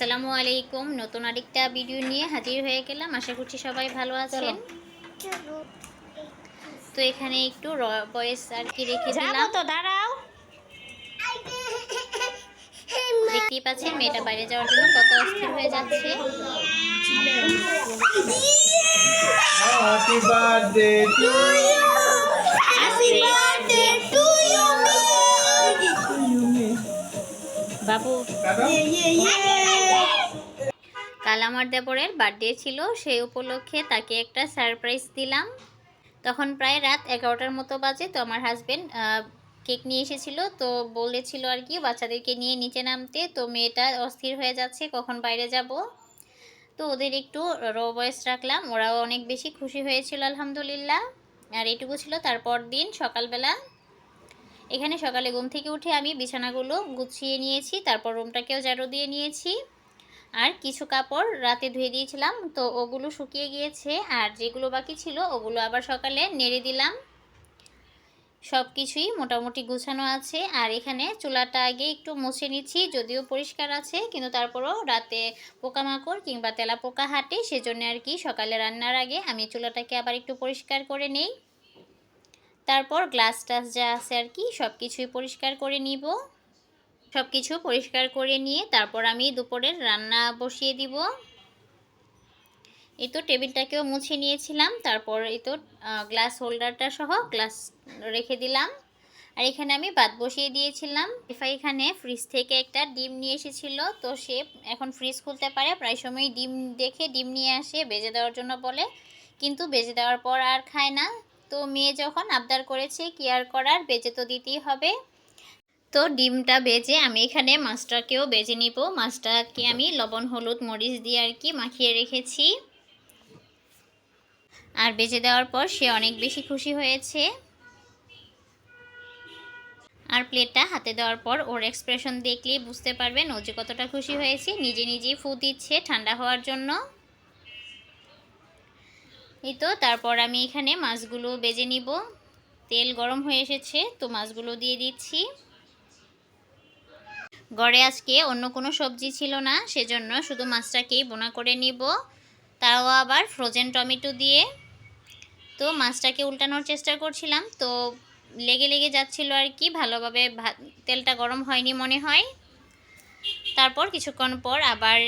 আসসালামু আলাইকুম। নতুন আরেকটা ভিডিও নিয়ে হাজির হয়ে গেলাম। আশা করছি সবাই ভালো আছেন। তো এখানে একটু বয়েস আর কি রেখে দিলাম। তো দাঁড়াও। দেখতেই পাচ্ছেন মেয়েটা বাইরে যাওয়ার জন্য কত অস্থির হয়ে যাচ্ছে। বাবু. কাল আমার দেবরের বার্থডে ছিল, সেই উপলক্ষে তাকে একটা সারপ্রাইজ দিলাম। তখন প্রায় রাত এগারোটার মতো বাজে, তো আমার হাজবেন্ড কেক নিয়ে এসেছিল, তো বলেছিল আর কি, বাচ্চাদেরকে নিয়ে নিচে নামতে, তো মেয়েটা অস্থির হয়ে যাচ্ছে, কখন বাইরে যাব? তো ওদের একটু র বয়স রাখলাম, ওরাও অনেক বেশি খুশি হয়েছিল, আলহামদুলিল্লাহ। আর এটুকু ছিল তারপর দিন সকালবেলা। এখানে সকালে ঘুম থেকে উঠে আমি বিছানাগুলো গুছিয়ে নিয়েছি, তারপর রুমটাকেও ঝাড়ু দিয়ে নিয়েছি। আর কিছু কাপড় রাতে ধুয়ে দিয়েছিলাম, তো ওগুলো শুকিয়ে গিয়েছে, আর যেগুলো বাকি ছিল ওগুলো আবার সকালে নেড়ে দিলাম। সব কিছুই মোটামুটি গুছানো আছে, আর এখানে চুলাটা আগে একটু মুছে নিচ্ছি, যদিও পরিষ্কার আছে, কিন্তু তারপরও রাতে পোকামাকড় কিংবা তেলা পোকা হাঁটে, সেজন্য আর কি সকালে রান্নার আগে আমি চুলাটাকে আবার একটু পরিষ্কার করে নেই। তারপর গ্লাস টাস যা আছে আর কি সব কিছুই পরিষ্কার করে নিব। সব কিছু পরিষ্কার করে নিয়ে তারপর আমি দুপুরের রান্না বসিয়ে দিব। এই তো টেবিলটাকেও মুছে নিয়েছিলাম, তারপর এই তো গ্লাস হোল্ডারটা সহ গ্লাস রেখে দিলাম। আর এখানে আমি ভাত বসিয়ে দিয়েছিলাম। ইফা এখানে ফ্রিজ থেকে একটা ডিম নিয়ে এসেছিল, তো সে এখন ফ্রিজ খুলতে পারে। প্রায় সময় ডিম দেখে ডিম নিয়ে আসে বেজে দেওয়ার জন্য বলে। কিন্তু বেজে দেওয়ার পর আর খায় না। তো মেয়ে যখন আবদার করেছে কি আর করার বেজে তো দিতেই হবে। তো ডিমটা বেজে আমি এখানে মাছটাকেও বেজে নিব। মাছটাকে আমি লবণ, হলুদ, মরিচ দিয়ে আর কি মাখিয়ে রেখেছি। আর বেজে দেওয়ার পর সে অনেক বেশি খুশি হয়েছে। আর প্লেটটা হাতে দেওয়ার পর ওর এক্সপ্রেশন দেখলেই বুঝতে পারবেন ও যে কতটা খুশি হয়েছে। নিজে নিজেই ফু দিচ্ছে ঠান্ডা হওয়ার জন্য। এই তো, তারপর আমি এখানে মাছগুলো বেজে নিব। তেল গরম হয়ে এসেছে, তো মাছগুলো দিয়ে দিচ্ছি। ঘরে আজকে অন্য কোনো সবজি ছিল না, সেজন্য শুধু মাছটাকেই বোনা করে নিব। তাও আবার ফ্রোজেন টমেটো দিয়ে। তো মাছটাকে উল্টানোর চেষ্টা করছিলাম, তো লেগে লেগে যাচ্ছিল আর কি, ভালোভাবে তেলটা গরম হয়নি মনে হয়। তারপর কিছুক্ষণ পর আবার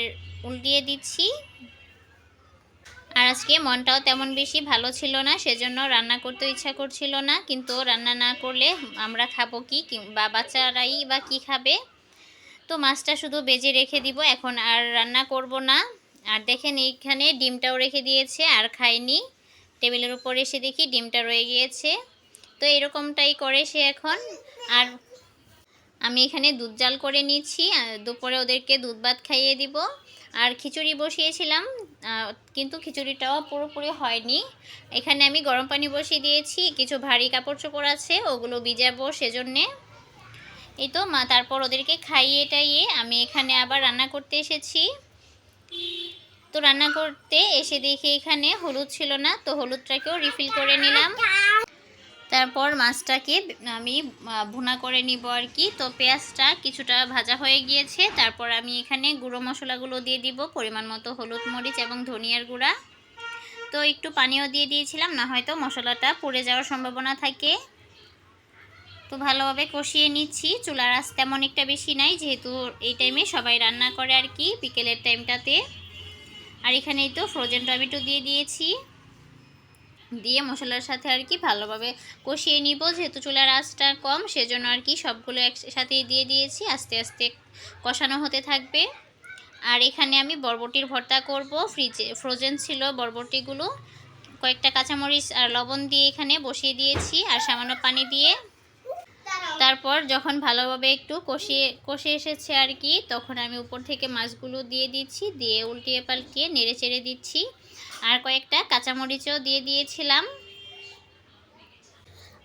উল্টিয়ে দিচ্ছি। আর আজকে মনটাও তেমন বেশি ভালো ছিল না, সেজন্য রান্না করতে ইচ্ছা করছিল না, কিন্তু রান্না না করলে আমরা খাব কি বা বাচ্চারাই বা কি খাবে? তো মাছটা শুধু বেজে রেখে দিব, এখন আর রান্না করব না। আর দেখেন এইখানে ডিমটাও রেখে দিয়েছে, আর খায়নি টেবিলের উপর এসে দেখি ডিমটা রয়ে গিয়েছে। তো এরকমটাই করে সে এখন। আর আমি এখানে দুধ জাল করে নিচ্ছি দুপুরে ওদেরকে দুধ ভাত খাইয়ে দিব। আর খিচুড়ি বসিয়েছিলাম কিন্তু খিচুড়িটাও পুরোপুরি হয়নি। এখানে আমি গরম পানি বসিয়ে দিয়েছি, কিছু ভারী কাপড় চোপড় আছে, ওগুলো ভিজাবো সেজন্যে। এই তো, মা, তারপর ওদেরকে খাইয়ে টাইয়ে আমি এখানে আবার রান্না করতে এসেছি। তো রান্না করতে এসে দেখি এখানে হলুদ ছিল না, তো হলুদটাকেও রিফিল করে নিলাম। তারপর মাছটাকে আমি ভুনা করে নিব আর কি। তো পেঁয়াজটা কিছুটা ভাজা হয়ে গিয়েছে, তারপর আমি এখানে গুঁড়ো মশলাগুলো দিয়ে দিব, পরিমাণ মতো হলুদ মরিচ এবং ধনিয়ার গুঁড়া। তো একটু পানিও দিয়ে দিয়েছিলাম, না হয়তো মশলাটা পুড়ে যাওয়ার সম্ভাবনা থাকে। তো ভালোভাবে কষিয়ে নিচ্ছি। চুলার আঁচ তেমন একটা বেশি নাই, যেহেতু এই টাইমে সবাই রান্না করে আর কি, বিকেলের টাইমটাতে আর এখানেই তো ফ্রোজেন টমেটো দিয়ে দিয়েছি। দিয়ে মশলার সাথে আর কি ভালোভাবে কষিয়ে নিব, যেহেতু চুলার আঁচটা কম, সেজন্য আর কি সবগুলো একসাথেই দিয়ে দিয়েছি। আস্তে আস্তে কষানো হতে থাকবে। আর এখানে আমি বরবটির ভর্তা করব। ফ্রিজে ফ্রোজেন ছিল বরবটিগুলো। কয়েকটা কাঁচামরিচ আর লবণ দিয়ে এখানে বসিয়ে দিয়েছি। আর সামান্য পানি দিয়ে তারপর যখন ভালোভাবে একটু কষিয়ে, কষে এসেছে আর কি, তখন আমি উপর থেকে মাছগুলো দিয়ে দিচ্ছি, দিয়ে উল্টিয়ে পাল্টিয়ে নেড়ে চেড়ে দিচ্ছি। আর কয়েকটা কাঁচামরিচও দিয়ে দিয়েছিলাম।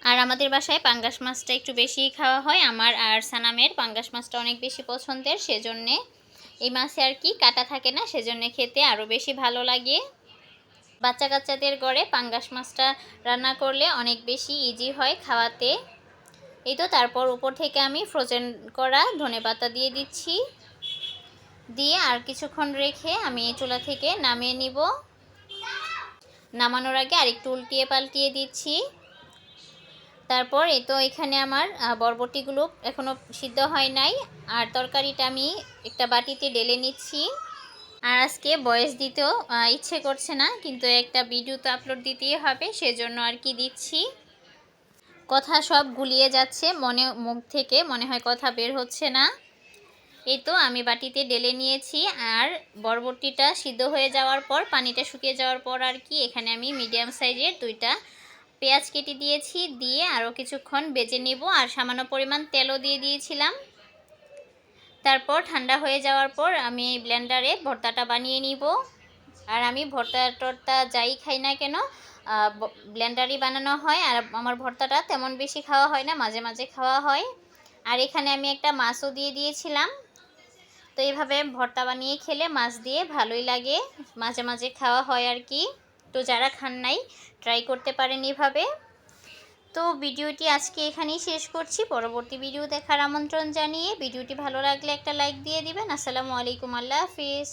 আর আমাদের বাসায় পাঙ্গাস মাছটা একটু বেশি খাওয়া হয়, আমার আর সানামের। পাঙ্গাস মাছটা অনেক বেশি পছন্দের, সেজন্যে এই মাছে আর কি কাটা থাকে না, সেজন্য খেতে আরও বেশি ভালো লাগে। বাচ্চা কাচ্চাদের গড়ে পাঙ্গাস মাছটা রান্না করলে অনেক বেশি ইজি হয় খাওয়াতে। এই তো, তারপর উপর থেকে আমি ফ্রোজেন করা ধনেপাতা দিয়ে দিচ্ছি। দিয়ে আর কিছুক্ষণ রেখে আমি এই চুলা থেকে নামিয়ে নিব। নামানোর আগে আরেকটু উল্টিয়ে পাল্টিয়ে দিচ্ছি। তারপর এই তো, এখানে আমার বরবটিগুলো এখনও সিদ্ধ হয় নাই। আর তরকারিটা আমি একটা বাটিতে ঢেলে নিচ্ছি। আর আজকে বয়স দিতেও ইচ্ছে করছে না, কিন্তু একটা ভিডিও তো আপলোড দিতেই হবে, সেজন্য আর কি দিচ্ছি। কথা সব গুলিয়ে যাচ্ছে, মনে, মুখ থেকে মনে হয় কথা বের হচ্ছে না। এই তো আমি বাটিতে ঢেলে নিয়েছি আর বরবটিটা সিদ্ধ হয়ে যাওয়ার পর, পানিটা শুকিয়ে যাওয়ার পর আর কি, এখানে আমি মিডিয়াম সাইজের দুইটা পেঁয়াজ কেটে দিয়েছি, দিয়ে আরও কিছুক্ষণ বেজে নেব আর সামান্য পরিমাণ তেলও দিয়ে দিয়েছিলাম। তারপর ঠান্ডা হয়ে যাওয়ার পর আমি ব্লেন্ডারে ভর্তাটা বানিয়ে নিব। আর আমি ভর্তা টর্তা যাই খাই না কেন ব্লেন্ডারই বানানো হয় আর আমার ভর্তাটা তেমন বেশি খাওয়া হয় না, মাঝে মাঝে খাওয়া হয়। আর এখানে আমি একটা মাছও দিয়ে দিয়েছিলাম। তো এইভাবে ভর্তা বানিয়ে খেলে মাছ দিয়ে ভালোই লাগে, মাঝে মাঝে খাওয়া হয় আর কি। তো যারা খান নাই ট্রাই করতে পারেন এভাবে। তো ভিডিওটি আজকে এখানেই শেষ করছি। পরবর্তী ভিডিও দেখার আমন্ত্রণ জানিয়ে, ভিডিওটি ভালো লাগলে একটা লাইক দিয়ে দিবেন। আসসালামু আলাইকুম, আল্লাহ হাফিজ।